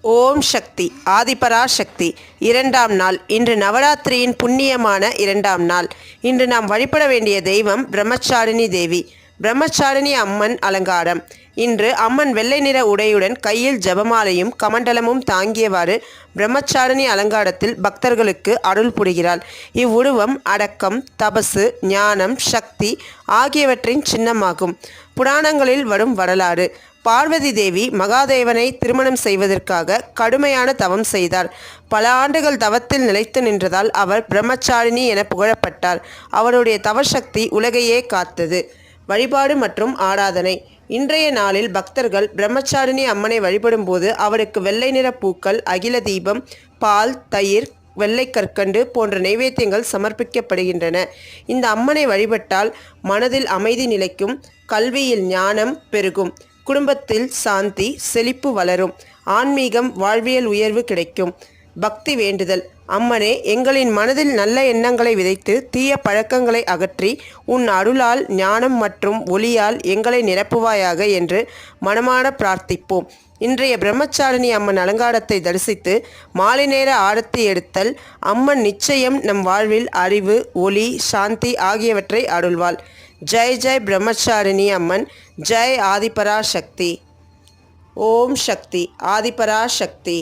ஓம் சக்தி ஆதிபரா சக்தி இரண்டாம் நாள் இன்று நவராத்திரியின் புண்ணியமான இரண்டாம் நாள். இன்று நாம் வழிபட வேண்டிய தெய்வம் பிரம்மச்சாரிணி தேவி. பிரம்மச்சாரிணி அம்மன் அலங்காரம். இன்று அம்மன் வெள்ளை நிற உடையுடன் கையில் ஜெபமாலையும் கமண்டலமும் தாங்கியவாறு பிரம்மச்சாரிணி அலங்காரத்தில் பக்தர்களுக்கு அருள் புரிகிறாள். இவ்வுருவம் அடக்கம் தபசு ஞானம் சக்தி ஆகியவற்றின் சின்னமாகும். புராணங்களில் வரும் வரலாறு. பார்வதி தேவி மகாதேவனை திருமணம் செய்வதற்காக கடுமையான தவம் செய்தார். பல ஆண்டுகள் தவத்தில் நிலைத்து நின்றதால் அவர் பிரம்மச்சாரிணி என புகழப்பட்டார். அவருடைய தவசக்தி உலகையே காத்தது. வழிபாடு மற்றும் ஆராதனை. இன்றைய நாளில் பக்தர்கள் பிரம்மச்சாரிணி அம்மனை வழிபடும்போது அவருக்கு வெள்ளை நிற பூக்கள் அகில தீபம் பால் தயிர் வெள்ளை கற்கண்டு போன்ற நைவேத்தியங்கள் சமர்ப்பிக்கப்படுகின்றன. இந்த அம்மனை வழிபட்டால் மனதில் அமைதி நிலைக்கும் கல்வியில் ஞானம் பெருகும் குடும்பத்தில் சாந்தி செழிப்பு வளரும் ஆன்மீகம் வாழ்வியல் உயர்வு கிடைக்கும். பக்தி வேண்டுதல். அம்மனே எங்களின் மனதில் நல்ல எண்ணங்களை விதைத்து தீய பழக்கங்களை அகற்றி உன் அருளால் ஞானம் மற்றும் ஒளியால் எங்களை நிரப்புவாயாக என்று மனமாட பிரார்த்திப்போம். இன்றைய பிரம்மச்சாரிணி அம்மன் அலங்காரத்தை தரிசித்து மாலை நேர ஆரத்தி எடுத்தல் அம்மன் நிச்சயம் நம் வாழ்வில் அறிவு ஒளி சாந்தி ஆகியவற்றை அருள்வாள். ஜெய் ஜெய் பிரம்மச்சாரிணி அம்மன் ஜெய் ஆதிபரா சக்தி ஓம் சக்தி ஆதிபரா சக்தி